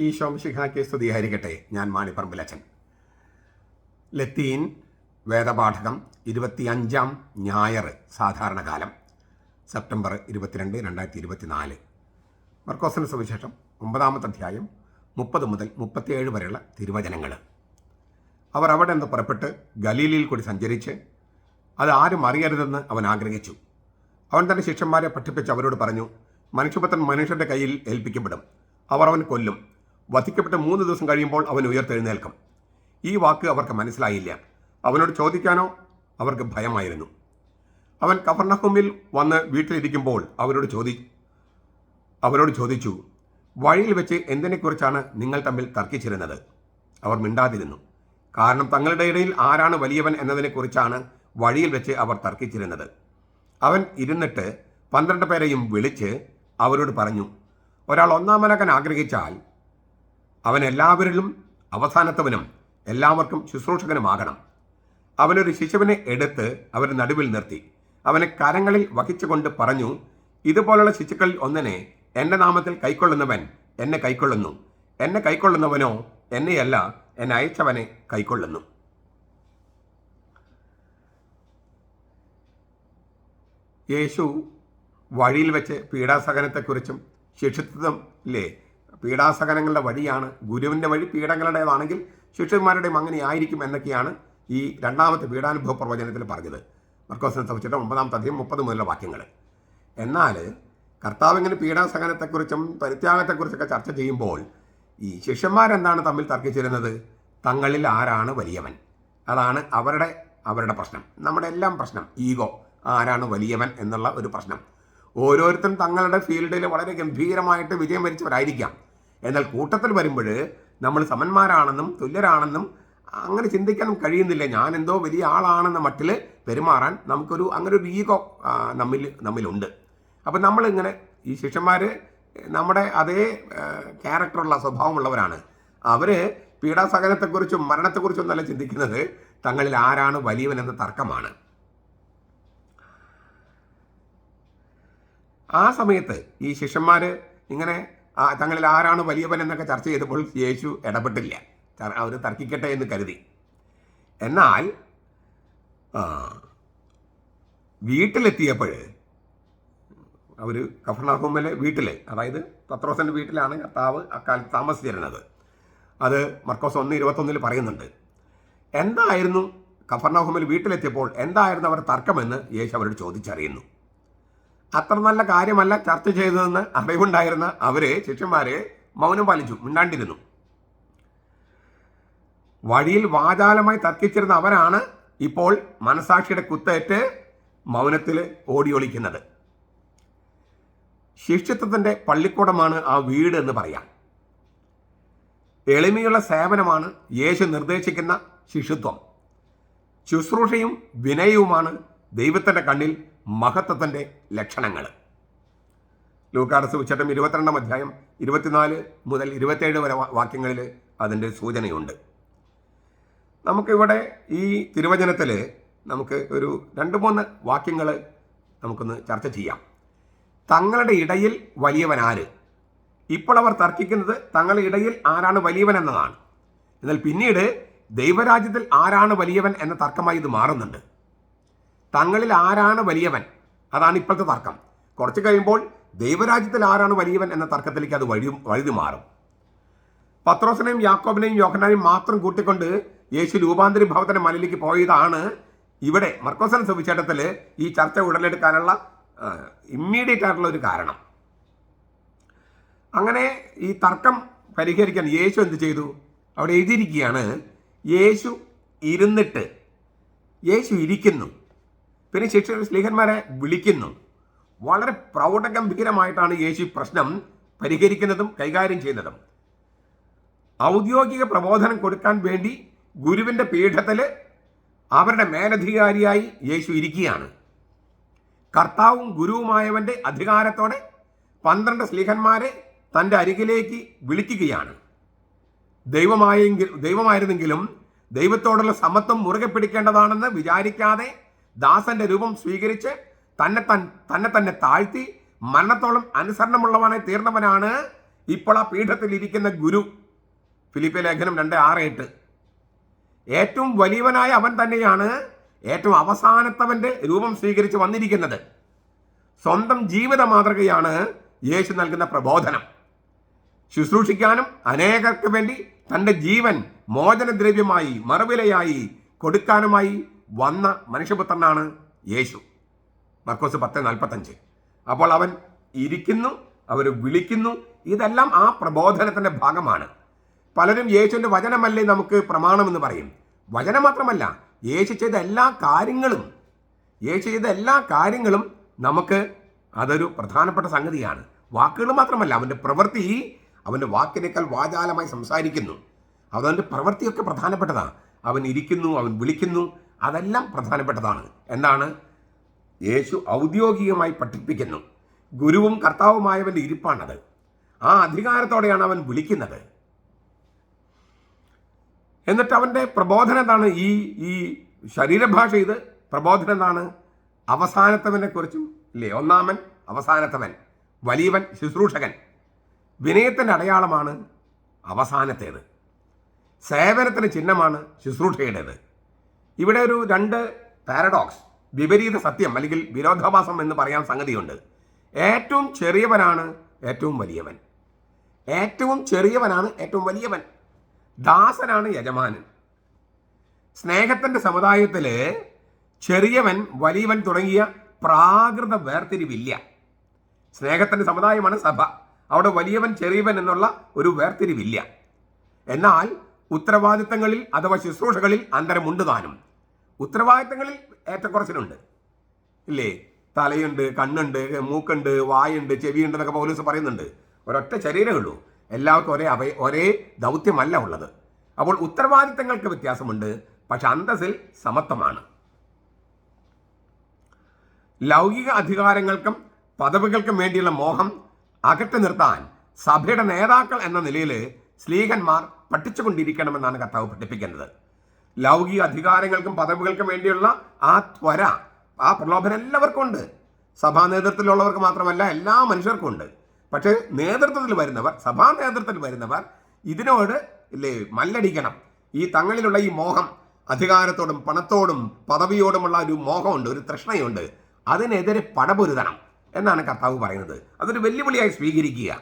ഈശോ സ്തുതി സ്തുതിയായിരിക്കട്ടെ. ഞാൻ മാണിപ്പറമ്പിലച്ചൻ ലത്തീൻ വേദപാഠകം ഇരുപത്തിയഞ്ചാം ഞായർ സാധാരണകാലം സെപ്റ്റംബർ ഇരുപത്തിരണ്ട് രണ്ടായിരത്തി ഇരുപത്തിനാല് മർക്കോസിന് സുവിശേഷം ഒമ്പതാമത്തെ അധ്യായം മുപ്പത് മുതൽ മുപ്പത്തിയേഴ് വരെയുള്ള തിരുവചനങ്ങൾ. അവർ അവിടെ നിന്ന് പുറപ്പെട്ട് ഗലീലിയിൽ കൂടി സഞ്ചരിച്ച് അത് ആരും അറിയരുതെന്ന് അവൻ ആഗ്രഹിച്ചു. അവൻ തന്റെ ശിഷ്യന്മാരെ പഠിപ്പിച്ച് അവരോട് പറഞ്ഞു മനുഷ്യപുത്രൻ മനുഷ്യന്റെ കയ്യിൽ ഏൽപ്പിക്കപ്പെടും. അവർ അവൻ കൊല്ലും. വധിക്കപ്പെട്ട് മൂന്ന് ദിവസം കഴിയുമ്പോൾ അവൻ ഉയർത്തെഴുന്നേൽക്കും. ഈ വാക്ക് അവർക്ക് മനസ്സിലായില്ല. അവനോട് ചോദിക്കാനോ അവർക്ക് ഭയമായിരുന്നു. അവൻ കഫർണഹുമിൽ വന്ന് വീട്ടിലിരിക്കുമ്പോൾ അവരോട് ചോദി അവരോട് ചോദിച്ചു വഴിയിൽ വെച്ച് എന്തിനെക്കുറിച്ചാണ് നിങ്ങൾ തമ്മിൽ തർക്കിച്ചിരുന്നത്? അവർ മിണ്ടാതിരുന്നു. കാരണം തങ്ങളുടെ ഇടയിൽ ആരാണ് വലിയവൻ എന്നതിനെക്കുറിച്ചാണ് വഴിയിൽ വെച്ച് അവർ തർക്കിച്ചിരുന്നത്. അവൻ ഇരുന്നിട്ട് പന്ത്രണ്ട് പേരെയും വിളിച്ച് അവരോട് പറഞ്ഞു ഒരാൾ ഒന്നാമനാകാൻ ആഗ്രഹിച്ചാൽ അവൻ എല്ലാവരിലും അവസാനത്തവനും എല്ലാവർക്കും ശുശ്രൂഷകനുമാകണം. അവനൊരു ശിശുവിനെ എടുത്ത് അവരുടെ നടുവിൽ നിർത്തി. അവനെ കരങ്ങളിൽ വഹിച്ചുകൊണ്ട് പറഞ്ഞു ഇതുപോലുള്ള ശിശുക്കളിൽ ഒന്നിനെ എന്റെ നാമത്തിൽ കൈക്കൊള്ളുന്നവൻ എന്നെ കൈക്കൊള്ളുന്നു. എന്നെ കൈക്കൊള്ളുന്നവനോ എന്നെയല്ല എന്നെ അയച്ചവനെ കൈക്കൊള്ളുന്നു. യേശു വഴിയിൽ വെച്ച് പീഡാസഹനത്തെക്കുറിച്ചും ശിക്ഷിത്വത്തിലെ പീഡാസഹനങ്ങളുടെ വഴിയാണ് ഗുരുവിന്റെ വഴി പീഡങ്ങളുടേതാണെങ്കിൽ ശിഷ്യന്മാരുടെയും അങ്ങനെ ആയിരിക്കും എന്നൊക്കെയാണ് ഈ രണ്ടാമത്തെ പീഡാനുഭവ പ്രവചനത്തിൽ പറഞ്ഞത്. മർക്കോസിനെ സംബന്ധിച്ചിട്ട് ഒമ്പതാമത്തെ അധികം മുപ്പത് മുതലുള്ള വാക്യങ്ങൾ. എന്നാൽ കർത്താവ് ഇങ്ങനെ പീഡാസഹനത്തെക്കുറിച്ചും പരിത്യാഗത്തെക്കുറിച്ചൊക്കെ ചർച്ച ചെയ്യുമ്പോൾ ഈ ശിഷ്യന്മാരെന്താണ് തമ്മിൽ തർക്കിച്ചിരുന്നത്? തങ്ങളിൽ ആരാണ് വലിയവൻ? അതാണ് അവരുടെ അവരുടെ പ്രശ്നം. നമ്മുടെ എല്ലാം പ്രശ്നം ഈഗോ ആരാണ് വലിയവൻ എന്നുള്ള ഒരു പ്രശ്നം. ഓരോരുത്തരും തങ്ങളുടെ ഫീൽഡിൽ വളരെ ഗംഭീരമായിട്ട് വിജയം വരിച്ചവരായിരിക്കാം. എന്നാൽ കൂട്ടത്തിൽ വരുമ്പോൾ നമ്മൾ സമന്മാരാണെന്നും തുല്യരാണെന്നും അങ്ങനെ ചിന്തിക്കാനും കഴിയുന്നില്ല. ഞാൻ എന്തോ വലിയ ആളാണെന്ന മട്ടിൽ പെരുമാറാൻ നമുക്കൊരു അങ്ങനെ ഒരു ഈഗോ നമ്മിൽ നമ്മിലുണ്ട്. അപ്പം നമ്മളിങ്ങനെ ഈ ശിഷ്യന്മാർ നമ്മുടെ അതേ ക്യാരക്ടറുള്ള സ്വഭാവമുള്ളവരാണ്. അവർ പീഡാസഹനത്തെക്കുറിച്ചും മരണത്തെക്കുറിച്ചും ഒന്നല്ല ചിന്തിക്കുന്നത് തങ്ങളിൽ ആരാണ് വലിയവൻ എന്ന തർക്കമാണ്. ആ സമയത്ത് ഈ ശിഷ്യന്മാർ ഇങ്ങനെ തങ്ങളിൽ ആരാണ് വലിയവൻ എന്നൊക്കെ ചർച്ച ചെയ്തപ്പോൾ യേശു ഇടപെട്ടില്ല. അവർ തർക്കിക്കട്ടെ എന്ന് കരുതി. എന്നാൽ വീട്ടിലെത്തിയപ്പോൾ അവർ കഫർണാഹുമ്മലെ വീട്ടിൽ അതായത് പത്രോസന്റെ വീട്ടിലാണ് കർത്താവ് അക്കാലത്ത് താമസിച്ചിരുന്നത്. അത് മർക്കോസ് ഒന്ന് ഇരുപത്തൊന്നിൽ പറയുന്നുണ്ട്. എന്തായിരുന്നു കഫർണാഹുമിൽ വീട്ടിലെത്തിയപ്പോൾ എന്തായിരുന്നു അവരുടെ തർക്കമെന്ന് യേശു അവരോട് ചോദിച്ചറിയുന്നു. അത്ര നല്ല കാര്യമല്ല ചർച്ച ചെയ്തതെന്ന് അറിവുണ്ടായിരുന്ന അവർ ശിഷ്യന്മാരെ മൗനം പാലിച്ചു മിണ്ടാണ്ടിരുന്നു. വഴിയിൽ വാചാലമായി തർക്കിച്ചിരുന്ന അവരാണ് ഇപ്പോൾ മനസാക്ഷിയുടെ കുത്തേറ്റ് മൗനത്തിൽ ഓടിയൊളിക്കുന്നത്. ശിഷ്യത്വത്തിന്റെ പള്ളിക്കൂടമാണ് ആ വീട് എന്ന് പറയാം. എളിമയുള്ള സേവനമാണ് യേശു നിർദ്ദേശിക്കുന്ന ശിഷ്യത്വം. ശുശ്രൂഷയും വിനയവുമാണ് ദൈവത്തിന്റെ കണ്ണിൽ മഹത്വത്തിന്റെ ലക്ഷണങ്ങൾ ലൂക്കാട് സുവിശേഷം ഇരുപത്തിരണ്ടാം അധ്യായം ഇരുപത്തിനാല് മുതൽ ഇരുപത്തേഴ് വരെ വാക്യങ്ങളിൽ അതിന്റെ സൂചനയുണ്ട്. നമുക്കിവിടെ ഈ തിരുവചനത്തിൽ നമുക്ക് ഒരു രണ്ട് മൂന്ന് വാക്യങ്ങൾ നമുക്കൊന്ന് ചർച്ച ചെയ്യാം. തങ്ങളുടെ ഇടയിൽ വലിയവൻ ആര്? ഇപ്പോൾ അവർ തർക്കിക്കുന്നത് തങ്ങളുടെ ഇടയിൽ ആരാണ് വലിയവൻ എന്നതാണ്. എന്നാൽ പിന്നീട് ദൈവരാജ്യത്തിൽ ആരാണ് വലിയവൻ എന്ന തർക്കമായി ഇത് മാറുന്നുണ്ട്. തങ്ങളിൽ ആരാണ് വലിയവൻ? അതാണ് ഇപ്പോഴത്തെ തർക്കം. കുറച്ച് കഴിയുമ്പോൾ ദൈവരാജ്യത്തിൽ ആരാണ് വലിയവൻ എന്ന തർക്കത്തിലേക്ക് അത് വഴി വഴുതി മാറും. പത്രോസിനെയും യാക്കോബിനെയും യോഹനാനെയും മാത്രം കൂട്ടിക്കൊണ്ട് യേശു രൂപാന്തരി ഭവത്തിന്റെ മലയിലേക്ക് പോയതാണ് ഇവിടെ മർക്കോസൻ സുവിശേഷത്തിൽ ഈ ചർച്ച ഉടലെടുക്കാനുള്ള ഇമ്മീഡിയറ്റ് ആയിട്ടുള്ള ഒരു കാരണം. അങ്ങനെ ഈ തർക്കം പരിഹരിക്കാൻ യേശു എന്ത് ചെയ്തു? അവിടെ എഴുതിയിരിക്കുകയാണ് യേശു ഇരുന്നിട്ട് യേശു ഇരിക്കുന്നു. പിന്നെ ശിക്ഷ സ്ലീഹന്മാരെ വിളിക്കുന്നു. വളരെ പ്രൗഢഗംഭീരമായിട്ടാണ് യേശു പ്രശ്നം പരിഹരിക്കുന്നതും കൈകാര്യം ചെയ്യുന്നതും. ഔദ്യോഗിക പ്രബോധനം കൊടുക്കാൻ വേണ്ടി ഗുരുവിന്റെ പീഠത്തിൽ അവരുടെ മേലധികാരിയായി യേശു ഇരിക്കുകയാണ്. കർത്താവും ഗുരുവുമായവന്റെ അധികാരത്തോടെ പന്ത്രണ്ട് സ്ലീഹന്മാരെ തന്റെ അരികിലേക്ക് വിളിക്കുകയാണ്. ദൈവമായെങ്കിൽ ദൈവമായിരുന്നെങ്കിലും ദൈവത്തോടുള്ള സമത്വം മുറുകെ പിടിക്കേണ്ടതാണെന്ന് വിചാരിക്കാതെ ദാസന്റെ രൂപം സ്വീകരിച്ച് തന്നെ തൻ തന്നെ തന്നെ താഴ്ത്തി മരണത്തോളം അനുസരണമുള്ളവനായി തീർന്നവനാണ് ഇപ്പോൾ ആ പീഠത്തിൽ ഇരിക്കുന്ന ഗുരു. ഫിലിപ്പി ലേഖനം രണ്ട് ആറ് എട്ട്. ഏറ്റവും വലിയവനായ അവൻ തന്നെയാണ് ഏറ്റവും അവസാനത്തവന്റെ രൂപം സ്വീകരിച്ച് വന്നിരിക്കുന്നത്. സ്വന്തം ജീവിത മാതൃകയാണ് യേശു നൽകുന്ന പ്രബോധനം. ശുശ്രൂഷിക്കാനും അനേകർക്ക് വേണ്ടി തന്റെ ജീവൻ മോചനദ്രവ്യമായി മറുവിലയായി കൊടുക്കാനുമായി വന്ന മനുഷ്യപുത്രനാണ് യേശു. മർക്കോസ് പത്ത് നാൽപ്പത്തഞ്ച്. അപ്പോൾ അവൻ ഇരിക്കുന്നു അവർ വിളിക്കുന്നു. ഇതെല്ലാം ആ പ്രബോധനത്തിന്റെ ഭാഗമാണ്. പലരും യേശുവിന്റെ വചനമല്ലേ നമുക്ക് പ്രമാണമെന്ന് പറയും. വചനം മാത്രമല്ല യേശു ചെയ്ത എല്ലാ കാര്യങ്ങളും യേശു ചെയ്ത എല്ലാ കാര്യങ്ങളും നമുക്ക് അതൊരു പ്രധാനപ്പെട്ട സംഗതിയാണ്. വാക്കുകൾ മാത്രമല്ല അവന്റെ പ്രവൃത്തി അവന്റെ വാക്കിനേക്കാൾ വാചാലമായി സംസാരിക്കുന്നു. അവന്റെ പ്രവൃത്തിയൊക്കെ പ്രധാനപ്പെട്ടതാണ് അവൻ ഇരിക്കുന്നു അവൻ വിളിക്കുന്നു അതെല്ലാം പ്രധാനപ്പെട്ടതാണ്. എന്താണ്? യേശു ഔദ്യോഗികമായി പഠിപ്പിക്കുന്നു. ഗുരുവും കർത്താവുമായവന്റെ ഇരിപ്പാണത്. ആ അധികാരത്തോടെയാണ് അവൻ വിളിക്കുന്നത്. എന്നിട്ട് അവന്റെ പ്രബോധനം എന്താണ്? ഈ ഈ ശരീരഭാഷ ഇത് പ്രബോധനം എന്താണ്? അവസാനത്തവനെ കുറിച്ചും ഇല്ലേ? ഒന്നാമൻ അവസാനത്തവൻ വലിയവൻ ശുശ്രൂഷകൻ. വിനയത്തിന്റെ അടയാളമാണ് അവസാനത്തേത്. സേവനത്തിന്റെ ചിഹ്നമാണ് ശുശ്രൂഷയുടേത്. ഇവിടെ ഒരു രണ്ട് പാരഡോക്സ് വിപരീത സത്യം അല്ലെങ്കിൽ വിരോധാഭാസം എന്ന് പറയാൻ സംഗതിയുണ്ട്. ഏറ്റവും ചെറിയവനാണ് ഏറ്റവും വലിയവൻ. ഏറ്റവും ചെറിയവനാണ് ഏറ്റവും വലിയവൻ. ദാസനാണ് യജമാനൻ. സ്നേഹത്തിന്റെ സമുദായത്തിൽ ചെറിയവൻ വലിയവൻ തുടങ്ങിയ പ്രാകൃത വേർതിരിവില്ല. സ്നേഹത്തിന്റെ സമുദായമാണ് സഭ. അവിടെ വലിയവൻ ചെറിയവൻ എന്നുള്ള ഒരു വേർതിരിവില്ല. എന്നാൽ ഉത്തരവാദിത്തങ്ങളിൽ അഥവാ ശുശ്രൂഷകളിൽ അന്തരമുണ്ട് താനും. ഉത്തരവാദിത്തങ്ങളിൽ ഏറ്റക്കുറച്ചിലുണ്ട്. ഇല്ലേ? തലയുണ്ട് കണ്ണുണ്ട് മൂക്കുണ്ട് വായുണ്ട് ചെവിയുണ്ട് എന്നൊക്കെ പോലീസ് പറയുന്നുണ്ട്. ഒരൊറ്റ ശരീരമേ ഉള്ളൂ. എല്ലാവർക്കും ഒരേ അവ ഒരേ ദൗത്യമല്ല ഉള്ളത്. അപ്പോൾ ഉത്തരവാദിത്തങ്ങൾക്ക് വ്യത്യാസമുണ്ട് പക്ഷെ അന്തസ്സിൽ സമത്വമാണ്. ലൗകിക അധികാരങ്ങൾക്കും പദവികൾക്കും വേണ്ടിയുള്ള മോഹം അകറ്റി നിർത്താൻ സഭയുടെ നേതാക്കൾ എന്ന നിലയിൽ സ്ലീഹന്മാർ പഠിച്ചുകൊണ്ടിരിക്കണമെന്നാണ് കർത്താവ് പഠിപ്പിക്കുന്നത്. ലൗകിക അധികാരങ്ങൾക്കും പദവികൾക്കും വേണ്ടിയുള്ള ആ ത്വര ആ പ്രലോഭനം എല്ലാവർക്കും ഉണ്ട്. സഭാ നേതൃത്വത്തിലുള്ളവർക്ക് മാത്രമല്ല എല്ലാ മനുഷ്യർക്കും ഉണ്ട്. പക്ഷേ നേതൃത്വത്തിൽ വരുന്നവർ സഭാ നേതൃത്വത്തിൽ വരുന്നവർ ഇതിനോട് ഇല്ലേ മല്ലടിക്കണം. ഈ തങ്ങളിലുള്ള ഈ മോഹം അധികാരത്തോടും പണത്തോടും പദവിയോടുമുള്ള ഒരു മോഹമുണ്ട് ഒരു തൃഷ്ണയുണ്ട്. അതിനെതിരെ പടപൊരുതണം എന്നാണ് കർത്താവ് പറയുന്നത്. അതൊരു വെല്ലുവിളിയായി സ്വീകരിക്കുക.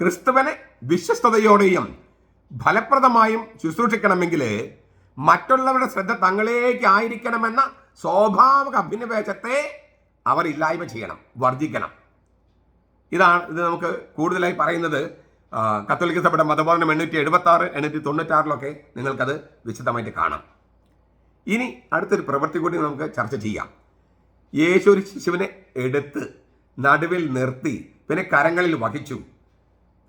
ക്രിസ്തുവനെ വിശ്വസ്തയോടെയും ഫലപ്രദമായും ശുശ്രൂഷിക്കണമെങ്കിൽ മറ്റുള്ളവരുടെ ശ്രദ്ധ തങ്ങളിലേക്ക് ആയിരിക്കണമെന്ന സ്വാഭാവിക അഭിനിവേശത്തെ അവർ ഇല്ലായ്മ ചെയ്യണം വർജിക്കണം. ഇതാണ് ഇത് നമുക്ക് കൂടുതലായി പറയുന്നത് കത്തോലിക്ക സഭയുടെ മതബോധനം എണ്ണൂറ്റി എഴുപത്തി ആറ് എണ്ണൂറ്റി തൊണ്ണൂറ്റാറിലൊക്കെ നിങ്ങൾക്കത് വിശദമായിട്ട് കാണാം. ഇനി അടുത്തൊരു പ്രവൃത്തി കൂടി നമുക്ക് ചർച്ച ചെയ്യാം. യേശു ഒരു ശിശുവിനെ എടുത്ത് നടുവിൽ നിർത്തി പിന്നെ കരങ്ങളിൽ വഹിച്ചു.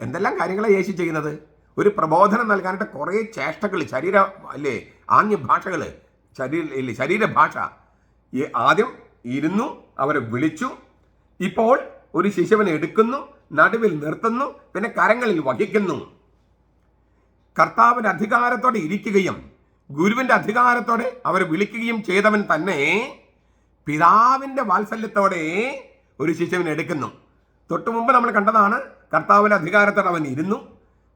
എന്തെല്ലാം കാര്യങ്ങളാണ് യേശു ചെയ്യുന്നത്? ഒരു പ്രബോധനം നൽകാനായിട്ട് കുറേ ചേഷ്ടകൾ ശരീര അല്ലേ ആംഗ്യ ഭാഷകൾ ശരീര ഇല്ലേ ശരീരഭാഷ ഈ ആദ്യം ഇരുന്നു അവരെ വിളിച്ചു. ഇപ്പോൾ ഒരു ശിശുവിനെ എടുക്കുന്നു നടുവിൽ നിർത്തുന്നു പിന്നെ കരങ്ങളിൽ വഹിക്കുന്നു. കർത്താവിന്റെ അധികാരത്തോടെ ഇരിക്കുകയും ഗുരുവിന്റെ അധികാരത്തോടെ അവരെ വിളിക്കുകയും ചെയ്തവൻ തന്നെ പിതാവിന്റെ വാത്സല്യത്തോടെ ഒരു ശിശുവിനെ എടുക്കുന്നു. തൊട്ടു മുമ്പ് നമ്മൾ കണ്ടതാണ് കർത്താവിന്റെ അധികാരത്തോടെ അവൻ ഇരുന്നു.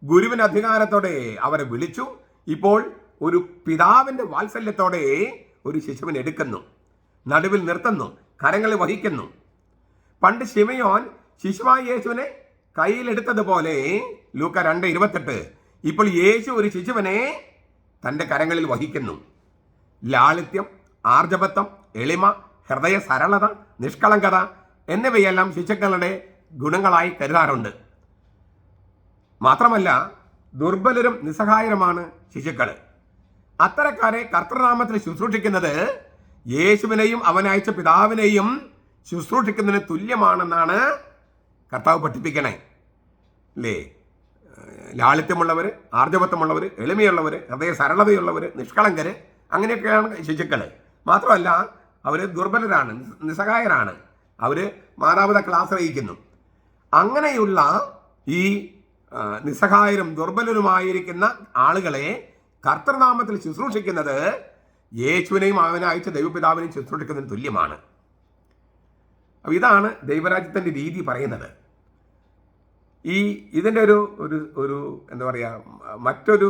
ഗുരുവിന്റെ അധികാരത്തോടെ അവരെ വിളിച്ചു. ഇപ്പോൾ ഒരു പിതാവിന്റെ വാത്സല്യത്തോടെ ഒരു ശിശുവിനെ എടുക്കുന്നു. നടുവിൽ നിർത്തുന്നു. കരങ്ങളിൽ വഹിക്കുന്നു. പണ്ട് ശിമയോൻ ശിശുവായ യേശുവിനെ കയ്യിലെടുത്തതുപോലെ ലൂക്ക രണ്ട് ഇരുപത്തെട്ട്. ഇപ്പോൾ യേശു ഒരു ശിശുവിനെ തന്റെ കരങ്ങളിൽ വഹിക്കുന്നു. ലാളിത്യം ആർജവത്വം എളിമ ഹൃദയ സരളത നിഷ്കളങ്കത എന്നിവയെല്ലാം ശിശുക്കളുടെ ഗുണങ്ങളായി കരുതാറുണ്ട്. മാത്രമല്ല ദുർബലരും നിസ്സഹായരുമാണ് ശിശുക്കൾ അത്തരക്കാരെ കർത്തൃനാമത്തിൽ ശുശ്രൂഷിക്കുന്നത് യേശുവിനെയും അവനയച്ച പിതാവിനെയും ശുശ്രൂഷിക്കുന്നതിന് തുല്യമാണെന്നാണ് കർത്താവ് പഠിപ്പിക്കണേ. അല്ലേ ലാളിത്യമുള്ളവർ ആർജവത്വമുള്ളവർ എളിമയുള്ളവർ ഹൃദയ സരളതയുള്ളവർ നിഷ്കളങ്കർ അങ്ങനെയൊക്കെയാണ് ശിശുക്കൾ മാത്രമല്ല അവർ ദുർബലരാണ് നിസ്- നിസ്സഹായരാണ്. അവർ മാതാപിതാക്കൾ ആശ്രയിക്കുന്നു. അങ്ങനെയുള്ള ഈ നിസ്സഹായരും ആളുകളെ കർത്തൃനാമത്തിൽ ശുശ്രൂഷിക്കുന്നത് യേശുവിനെയും അയച്ച ദൈവപിതാവിനെയും ശുശ്രൂഷിക്കുന്നതിന് തുല്യമാണ്. അപ്പോൾ ഇതാണ് ദൈവരാജ്യത്തിന്റെ രീതി പറയുന്നത്. ഈ ഇതിന്റെ ഒരു ഒരു ഒരു എന്താ പറയുക മറ്റൊരു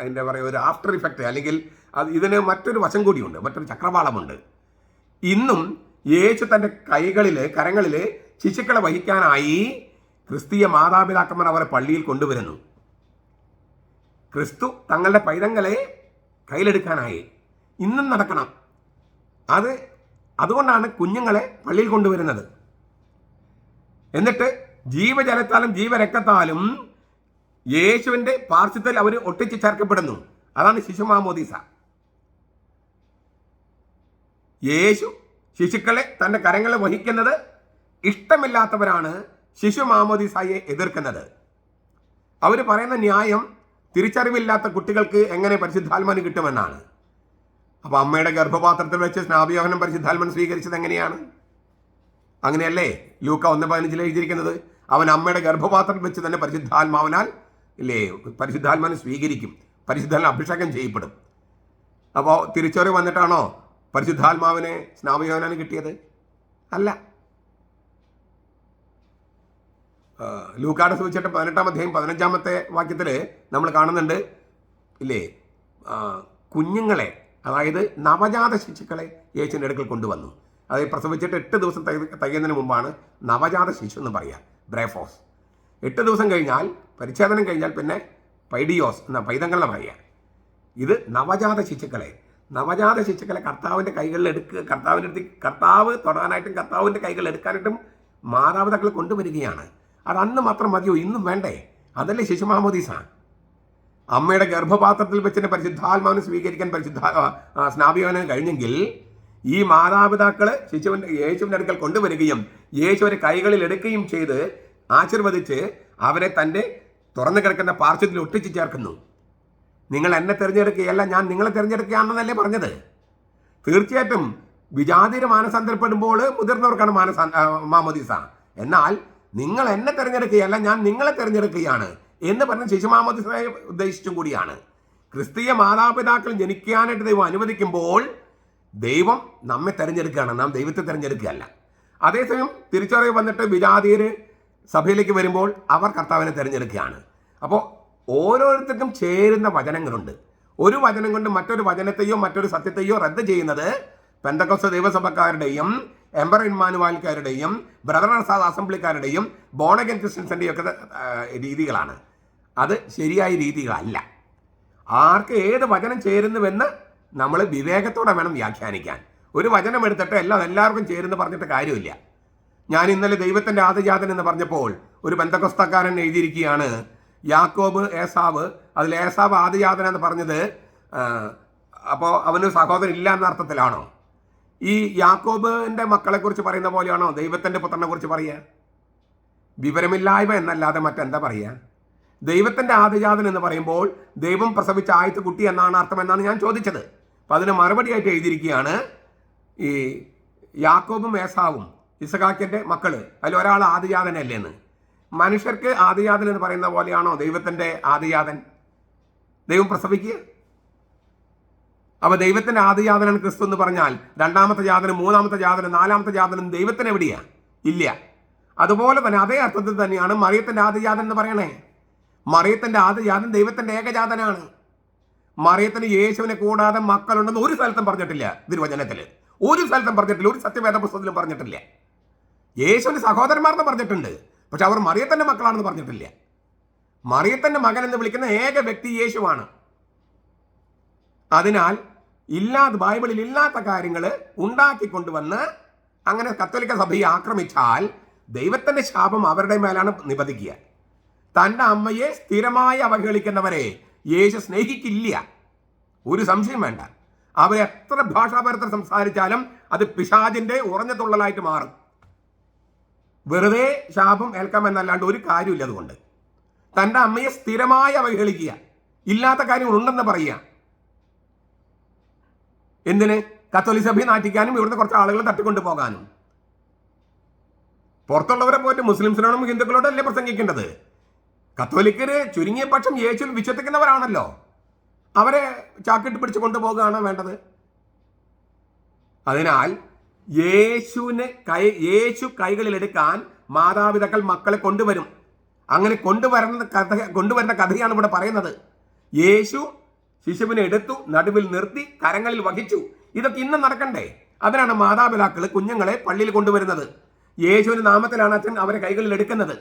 എന്താ പറയുക ഒരു ആഫ്റ്റർ ഇഫക്റ്റ് അല്ലെങ്കിൽ അത് ഇതിന് മറ്റൊരു വശം കൂടിയുണ്ട് മറ്റൊരു ചക്രവാളമുണ്ട്. ഇന്നും യേശു തന്റെ കൈകളിൽ കരങ്ങളിൽ ശിശുക്കളെ വഹിക്കാനായി ക്രിസ്തീയ മാതാപിതാക്കന്മാർ അവരെ പള്ളിയിൽ കൊണ്ടുവരുന്നു. ക്രിസ്തു തങ്ങളുടെ പൈതങ്ങളെ കയ്യിലെടുക്കാനായി ഇന്നും നടക്കണം. അത് അതുകൊണ്ടാണ് കുഞ്ഞുങ്ങളെ പള്ളിയിൽ കൊണ്ടുവരുന്നത്. എന്നിട്ട് ജീവജലത്താലും ജീവരക്തത്താലും യേശുവിന്റെ പാർശ്വത്തിൽ അവർ ഒട്ടിച്ച് ചേർക്കപ്പെടുന്നു. അതാണ് ശിശുമാമോദീസ യേശു ശിശുക്കളെ തന്റെ കരങ്ങളെ വഹിക്കുന്നത് ഇഷ്ടമില്ലാത്തവരാണ് ശിശു മാമോദിസായെ എതിർക്കുന്നത്. അവർ പറയുന്ന ന്യായം തിരിച്ചറിവില്ലാത്ത കുട്ടികൾക്ക് എങ്ങനെ പരിശുദ്ധാത്മാനം കിട്ടുമെന്നാണ്. അപ്പോൾ അമ്മയുടെ ഗർഭപാത്രത്തിൽ വെച്ച് സ്നാപയോഹനം പരിശുദ്ധാത്മൻ സ്വീകരിച്ചത് എങ്ങനെയാണ്? അങ്ങനെയല്ലേ? ലൂക്ക ഒന്ന് പതിനഞ്ചിൽ എഴുതിയിരിക്കുന്നത് അവൻ അമ്മയുടെ ഗർഭപാത്രത്തിൽ വെച്ച് തന്നെ പരിശുദ്ധാത്മാവിനാൽ ഇല്ലേ പരിശുദ്ധാത്മാവിനെ സ്വീകരിക്കും പരിശുദ്ധാത്മ അഭിഷേകം ചെയ്യപ്പെടും. അപ്പോൾ തിരിച്ചറിവ് വന്നിട്ടാണോ പരിശുദ്ധാത്മാവിനെ സ്നാപയോഹനാന് കിട്ടിയത്? അല്ല ആ, ലൂക്കാട് സൂചിച്ചിട്ട് പതിനെട്ടാം അധ്യായം പതിനഞ്ചാമത്തെ വാക്യത്തിൽ നമ്മൾ കാണുന്നുണ്ട്. ഇല്ലേ? കുഞ്ഞുങ്ങളെ അതായത് നവജാത ശിശുക്കളെ യേശുവിന്റെ അടുക്കൽ കൊണ്ടുവന്നു. അതായത് പ്രസവിച്ചിട്ട് എട്ട് ദിവസം തയ്യുന്നതിന് മുമ്പാണ് നവജാത ശിശു എന്ന് പറയുക ബ്രേഫോസ്. എട്ട് ദിവസം കഴിഞ്ഞാൽ പരിച്ഛേദനം കഴിഞ്ഞാൽ പിന്നെ പൈഡിയോസ് എന്ന പൈതങ്ങളെ പറയുക. ഇത് നവജാത ശിശുക്കളെ. നവജാത ശിശുക്കളെ കർത്താവിന്റെ കൈകളിൽ എടുക്കുക കർത്താവിന്റെ അടുത്ത് കർത്താവ് തൊടാനായിട്ടും കർത്താവിന്റെ കൈകളിൽ എടുക്കാനായിട്ടും മാതാപിതാക്കൾ കൊണ്ടുവരികയാണ്. അത് അന്ന് മാത്രം മതിയോ? ഇന്നും വേണ്ടേ? അതല്ലേ ശിശു മഹമ്മദീസ അമ്മയുടെ ഗർഭപാത്രത്തിൽ വെച്ചിട്ട് പരിശുദ്ധാത്മാവിനെ സ്വീകരിക്കാൻ പരിശുദ്ധ സ്നാപിയോനെ കഴിഞ്ഞെങ്കിൽ ഈ മാതാപിതാക്കൾ ശിശുവിന്റെ യേശുവിന്റെ അടുക്കൽ കൊണ്ടുവരികയും യേശുവിനെ കൈകളിൽ എടുക്കുകയും ചെയ്ത് ആശീർവദിച്ച് അവരെ തന്റെ തുറന്നു കിടക്കുന്ന പാർശ്വത്തിൽ ഒട്ടിച്ചു ചേർക്കുന്നു. നിങ്ങൾ എന്നെ തിരഞ്ഞെടുക്കുകയല്ല ഞാൻ നിങ്ങളെ തിരഞ്ഞെടുക്കുകയാണെന്നല്ലേ പറഞ്ഞത്. തീർച്ചയായിട്ടും വിജാതിര മാനസാന്തരപ്പെടുമ്പോൾ മുതിർന്നവർക്കാണ് മാനസാ മാമോദീസ എന്നാൽ നിങ്ങൾ എന്നെ തിരഞ്ഞെടുക്കുകയല്ല ഞാൻ നിങ്ങളെ തിരഞ്ഞെടുക്കുകയാണ് എന്ന് പറഞ്ഞ ശിശു മാമോദീസയെ ഉദ്ദേശിച്ചും കൂടിയാണ്. ക്രിസ്തീയ മാതാപിതാക്കൾ ജനിക്കാനായിട്ട് ദൈവം അനുവദിക്കുമ്പോൾ ദൈവം നമ്മെ തിരഞ്ഞെടുക്കുകയാണ്. നാം ദൈവത്തെ തിരഞ്ഞെടുക്കുകയല്ല. അതേസമയം തിരിച്ചറിവ് വന്നിട്ട് വിജാതിയര് സഭയിലേക്ക് വരുമ്പോൾ അവർ കർത്താവിനെ തിരഞ്ഞെടുക്കുകയാണ്. അപ്പോൾ ഓരോരുത്തർക്കും ചേരുന്ന വചനങ്ങളുണ്ട്. ഒരു വചനം കൊണ്ട് മറ്റൊരു വചനത്തെയോ മറ്റൊരു സത്യത്തെയോ റദ്ദ് ചെയ്യുന്നത് പെന്തക്കോസ് ദൈവസഭക്കാരുടെയും എംബർ ഇൻമാനുവാൽക്കാരുടെയും ബ്രദർ അസംബ്ലിക്കാരുടെയും ബോണഗൻ ക്രിസ്ത്യൻസിന്റെയും ഒക്കെ രീതികളാണ്. അത് ശരിയായ രീതികളല്ല. ആർക്ക് ഏത് വചനം ചേരുന്നുവെന്ന് നമ്മൾ വിവേകത്തോടെ വേണം വ്യാഖ്യാനിക്കാൻ. ഒരു വചനം എടുത്തിട്ട് എല്ലാം എല്ലാവർക്കും ചേരുന്ന് പറഞ്ഞിട്ട് കാര്യമില്ല. ഞാൻ ഇന്നലെ ദൈവത്തിന്റെ ആദിജാതൻ എന്ന് പറഞ്ഞപ്പോൾ ഒരു ബന്ധകസ്തക്കാരൻ എഴുതിയിരിക്കുകയാണ് യാക്കോബ് ഏസാവ്. അതിൽ ഏസാവ് ആദിജാതൻ എന്ന് പറഞ്ഞത് അപ്പോൾ അവന് സഹോദരൻ ഇല്ല എന്ന അർത്ഥത്തിലാണോ? ഈ യാക്കോബിന്റെ മക്കളെ കുറിച്ച് പറയുന്ന പോലെയാണോ? ദൈവത്തിന്റെ പുത്രനെ കുറിച്ച് പറയുക? വിവരമില്ലായ്മ എന്നല്ലാതെ മറ്റെന്താ പറയുക? ദൈവത്തിന്റെ ആദിജാതൻ എന്ന് പറയുമ്പോൾ ദൈവം പ്രസവിച്ച ആയത്ത് കുട്ടി എന്നാണ് അർത്ഥം എന്നാണ് ഞാൻ ചോദിച്ചത്. അപ്പം അതിന് മറുപടിയായിട്ട് എഴുതിയിരിക്കുകയാണ് ഈ യാക്കോബും ഏസാവും ഇസഹാക്കിന്റെ മക്കൾ. അതിൽ ഒരാൾ ആദിജാതനല്ലേന്ന്. മനുഷ്യർക്ക് ആദിജാതൻ എന്ന് പറയുന്ന പോലെയാണോ ദൈവത്തിന്റെ ആദിജാതൻ? ദൈവം പ്രസവിക്കുക? അപ്പൊ ദൈവത്തിന്റെ ആദിജാതനാണ് ക്രിസ്തു എന്ന് പറഞ്ഞാൽ രണ്ടാമത്തെ ജാതനം മൂന്നാമത്തെ ജാതനം നാലാമത്തെ ജാതനും ദൈവത്തിന് എവിടെയാ? ഇല്ല. അതുപോലെ തന്നെ അതേ അർത്ഥത്തിൽ തന്നെയാണ് മറിയത്തിന്റെ ആദിജാതൻ എന്ന് പറയണേ. മറിയത്തിന്റെ ആദിജാതൻ ദൈവത്തിന്റെ ഏകജാതനാണ്. മറിയത്തിന് യേശുവിനെ കൂടാതെ മക്കളുണ്ടെന്ന് ഒരു സ്ഥലത്തും പറഞ്ഞിട്ടില്ല തിരുവചനത്തിൽ ഒരു സ്ഥലത്തും പറഞ്ഞിട്ടില്ല ഒരു സത്യവേദ പുസ്തകത്തിലും പറഞ്ഞിട്ടില്ല. യേശുവിന് സഹോദരന്മാർന്ന് പറഞ്ഞിട്ടുണ്ട്. പക്ഷെ അവർ മറിയത്തിന്റെ മക്കളാണെന്ന് പറഞ്ഞിട്ടില്ല. മറിയത്തിന്റെ മകൻ എന്ന് വിളിക്കുന്ന ഏക വ്യക്തി യേശുവാണ്. അതിനാൽ ഇല്ലാത്ത ബൈബിളിൽ ഇല്ലാത്ത കാര്യങ്ങൾ ഉണ്ടാക്കി കൊണ്ടുവന്ന് അങ്ങനെ കത്തോലിക്ക സഭയെ ആക്രമിച്ചാൽ ദൈവത്തിന്റെ ശാപം അവരുടെ മേലാണ് നിബന്ധിക്കുക തന്റെ അമ്മയെ സ്ഥിരമായി അവഹേളിക്കുന്നവരെ യേശു സ്നേഹിക്കില്ല. ഒരു സംശയം വേണ്ട. അവർ എത്ര ഭാഷാപരത്തിൽ സംസാരിച്ചാലും അത് പിശാജിന്റെ ഉറഞ്ഞ തുള്ളലായിട്ട് മാറും. വെറുതെ ശാപം ഏൽക്കാമെന്നല്ലാണ്ട് ഒരു കാര്യമില്ല അതുകൊണ്ട്. തന്റെ അമ്മയെ സ്ഥിരമായി അവഹേളിക്കുക. ഇല്ലാത്ത കാര്യങ്ങൾ ഉണ്ടെന്ന് പറയുക. എന്തിന്? കത്തോലിക് സഭയെ നാട്ടിക്കാനും ഇവിടുന്ന് കുറച്ച് ആളുകളെ തട്ടിക്കൊണ്ടു പോകാനും. പുറത്തുള്ളവരെ പോയിട്ട് മുസ്ലിംസിനോടും ഹിന്ദുക്കളോടും അല്ലേ പ്രസംഗിക്കേണ്ടത്? കത്തോലിക്കര് ചുരുങ്ങിയ പക്ഷം യേശുവിൽ വിശ്വസിക്കുന്നവരാണല്ലോ. അവരെ ചാക്കിട്ട് പിടിച്ച് കൊണ്ടുപോകുകയാണോ വേണ്ടത്? അതിനാൽ യേശുവിനെ കൈ യേശു കൈകളിലെടുക്കാൻ മാതാപിതാക്കൾ മക്കളെ കൊണ്ടുവരും. അങ്ങനെ കൊണ്ടുവരുന്ന കഥ കൊണ്ടുവരുന്ന കഥയാണ് ഇവിടെ പറയുന്നത്. യേശു ശിശുവിനെ എടുത്തു നടുവിൽ നിർത്തി കരങ്ങളിൽ വഹിച്ചു. ഇതൊക്കെ ഇന്നും നടക്കണ്ടേ? അതിനാണ് മാതാപിതാക്കൾ കുഞ്ഞുങ്ങളെ പള്ളിയിൽ കൊണ്ടുവരുന്നത്. യേശുവിന് നാമത്തിലാണ് അച്ഛൻ അവരെ കൈകളിൽ എടുക്കുന്നത്.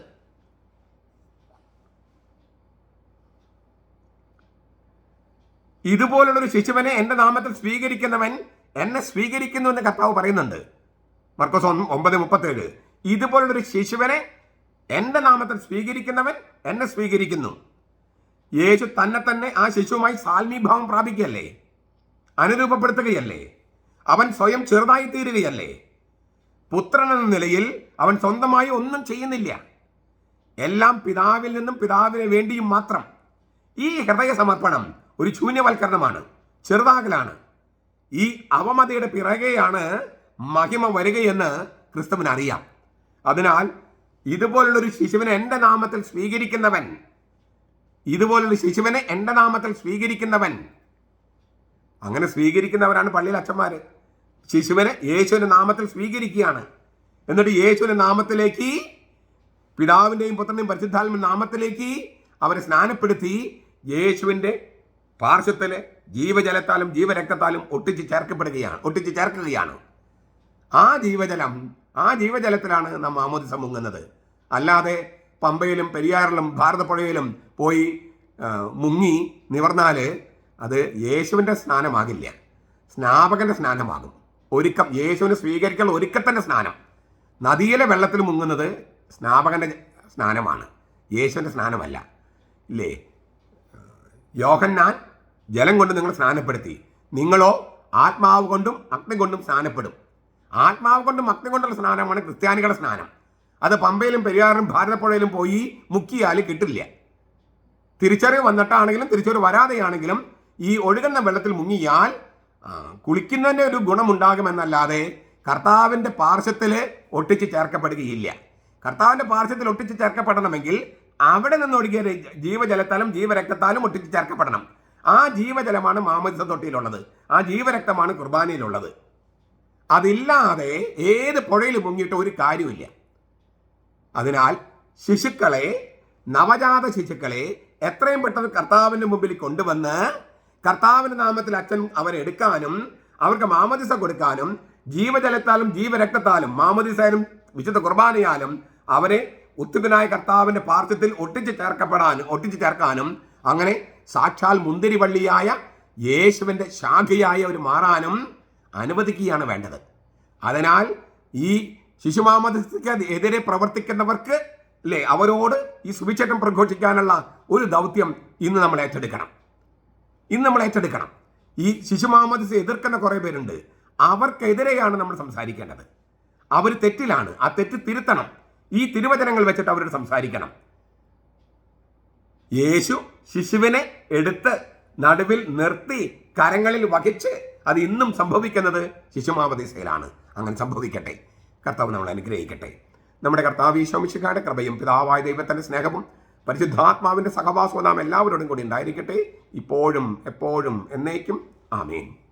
ഇതുപോലുള്ളൊരു ശിശുവിനെ എന്റെ നാമത്തിൽ സ്വീകരിക്കുന്നവൻ എന്നെ സ്വീകരിക്കുന്നു എന്ന് കർത്താവ് പറയുന്നുണ്ട്. മർക്കോസ് ഒമ്പത് മുപ്പത്തേഴ്. ഇതുപോലുള്ളൊരു ശിശുവിനെ എന്റെ നാമത്തിൽ സ്വീകരിക്കുന്നവൻ എന്നെ സ്വീകരിക്കുന്നു. യേശു തന്നെ തന്നെ ആ ശിശുവുമായി സാൽമീഭാവം പ്രാപിക്കുകയല്ലേ? അനുരൂപപ്പെടുത്തുകയല്ലേ? അവൻ സ്വയം ചെറുതായി തീരുകയല്ലേ പുത്രൻ എന്ന നിലയിൽ അവൻ സ്വന്തമായി ഒന്നും ചെയ്യുന്നില്ല. എല്ലാം പിതാവിൽ നിന്നും പിതാവിന് വേണ്ടിയും മാത്രം. ഈ ഹൃദയ സമർപ്പണം ഒരു ശൂന്യവൽക്കരണമാണ് ചെറുതാകലാണ്. ഈ അവമതയുടെ പിറകെയാണ് മഹിമ വരികയെന്ന് ക്രിസ്തുവിന് അറിയാം അതിനാൽ ഇതുപോലുള്ളൊരു ശിശുവിനെ എന്റെ നാമത്തിൽ സ്വീകരിക്കുന്നവൻ ഇതുപോലുള്ള ശിശുവിനെ എന്റെ നാമത്തിൽ സ്വീകരിക്കുന്നവൻ. അങ്ങനെ സ്വീകരിക്കുന്നവരാണ് പള്ളിയിൽ അച്ഛന്മാര്. ശിശുവിനെ യേശുവിന്റെ നാമത്തിൽ സ്വീകരിക്കുകയാണ്. എന്നിട്ട് യേശുവിന്റെ നാമത്തിലേക്ക് പിതാവിന്റെയും പുത്രന്റെയും പരിശുദ്ധാത്മ നാമത്തിലേക്ക് അവരെ സ്നാനപ്പെടുത്തി യേശുവിന്റെ പാർശ്വത്തിൽ ജീവജലത്താലും ജീവരക്തത്താലും ഒട്ടിച്ച് ചേർക്കപ്പെടുകയാണ് ഒട്ടിച്ച് ചേർക്കുകയാണ്. ആ ജീവജലം ആ ജീവജലത്തിലാണ് നാം ആമോദിസം മുങ്ങുന്നത് അല്ലാതെ പമ്പയിലും പെരിയാറിലും ഭാരതപ്പുഴയിലും പോയി മുങ്ങി നിവർന്നാൽ അത് യേശുവിന്റെ സ്നാനമാകില്ല. സ്നാപകന്റെ സ്നാനമാകും. ഒരുക്കം യേശുവിന് സ്വീകരിക്കൽ ഒരുക്കത്തിന്റെ സ്നാനം. നദിയിലെ വെള്ളത്തിൽ മുങ്ങുന്നത് സ്നാപകന്റെ സ്നാനമാണ്. യേശുവിന്റെ സ്നാനമല്ല. ഇല്ലേ? യോഹന്നാൻ ജലം കൊണ്ട് നിങ്ങൾ സ്നാനപ്പെടുത്തി. നിങ്ങളോ ആത്മാവ് കൊണ്ടും അഗ്നി കൊണ്ടും സ്നാനപ്പെടും. ആത്മാവ് കൊണ്ടും അഗ്നി കൊണ്ടുള്ള സ്നാനമാണ് ക്രിസ്ത്യാനികളുടെ സ്നാനം. അത് പമ്പയിലും പെരിയാറിലും ഭാരതപ്പുഴയിലും പോയി മുക്കിയാൽ കിട്ടില്ല. തിരിച്ചറിവ് വന്നിട്ടാണെങ്കിലും തിരിച്ചറിവ് വരാതെയാണെങ്കിലും ഈ ഒഴുകുന്ന വെള്ളത്തിൽ മുങ്ങിയാൽ കുളിക്കുന്നതിന്റെ ഒരു ഗുണമുണ്ടാകുമെന്നല്ലാതെ കർത്താവിന്റെ പാർശ്വത്തിൽ ഒട്ടിച്ച് ചേർക്കപ്പെടുകയില്ല. കർത്താവിന്റെ പാർശ്വത്തിൽ ഒട്ടിച്ച് ചേർക്കപ്പെടണമെങ്കിൽ അവിടെ നിന്ന് ഒഴുകിയ ജീവജലത്താലും ജീവരക്തത്താലും ഒട്ടിച്ച് ചേർക്കപ്പെടണം. ആ ജീവജലമാണ് മാമോദിസ തൊട്ടിയിലുള്ളത്. ആ ജീവരക്തമാണ് കുർബാനയിലുള്ളത്. അതില്ലാതെ ഏത് പുഴയിൽ മുങ്ങിയിട്ട് ഒരു കാര്യമില്ല അതിനാൽ ശിശുക്കളെ നവജാത ശിശുക്കളെ എത്രയും പെട്ടെന്ന് കർത്താവിന്റെ മുമ്പിൽ കൊണ്ടുവന്ന് കർത്താവിന്റെ നാമത്തിൽ അച്ഛൻ അവരെ എടുക്കാനും അവർക്ക് മാമദിസ കൊടുക്കാനും ജീവജലത്താലും ജീവരക്തത്താലും മാമദിസായാലും വിശുദ്ധ കുർബാനയാലും അവരെ ഉത്തുകനായ കർത്താവിന്റെ പാർത്ഥത്തിൽ ഒട്ടിച്ചു ചേർക്കപ്പെടാനും ഒട്ടിച്ചു ചേർക്കാനും അങ്ങനെ സാക്ഷാൽ മുന്തിരിവള്ളിയായ യേശുവിന്റെ ശാഖയായ ഒരു മാറാനും അനുവദിക്കുകയാണ് വേണ്ടത്. അതിനാൽ ഈ ശിശുമാമതയ്ക്ക് എതിരെ പ്രവർത്തിക്കുന്നവർക്ക് അല്ലേ അവരോട് ഈ സുവിശേഷം പ്രഘോഷിക്കാനുള്ള ഒരു ദൗത്യം ഇന്ന് നമ്മൾ ഏറ്റെടുക്കണം. ഇന്ന് നമ്മൾ ഏറ്റെടുക്കണം. ഈ ശിശുമാമദിസ് എതിർക്കുന്ന കുറേ പേരുണ്ട്. അവർക്കെതിരെയാണ് നമ്മൾ സംസാരിക്കേണ്ടത്. അവർ തെറ്റിലാണ്. ആ തെറ്റ് തിരുത്തണം. ഈ തിരുവചനങ്ങൾ വെച്ചിട്ട് അവരോട് സംസാരിക്കണം. യേശു ശിശുവിനെ എടുത്ത് നടുവിൽ നിർത്തി കരങ്ങളിൽ വഹിച്ച് അത് ഇന്നും സംഭവിക്കുന്നത് ശിശുമാവതിസയിലാണ് അങ്ങനെ സംഭവിക്കട്ടെ. കർത്താവ് നമ്മൾ അനുഗ്രഹിക്കട്ടെ. നമ്മുടെ കർത്താവ് ഈശോമിശിക്കാരുടെ കൃപയും പിതാവായ ദൈവത്തിന്റെ സ്നേഹവും പരിശുദ്ധാത്മാവിന്റെ സഹവാസവും നാം എല്ലാവരോടും കൂടി ഉണ്ടായിരിക്കട്ടെ. ഇപ്പോഴും എപ്പോഴും എന്നേക്കും. ആമേൻ.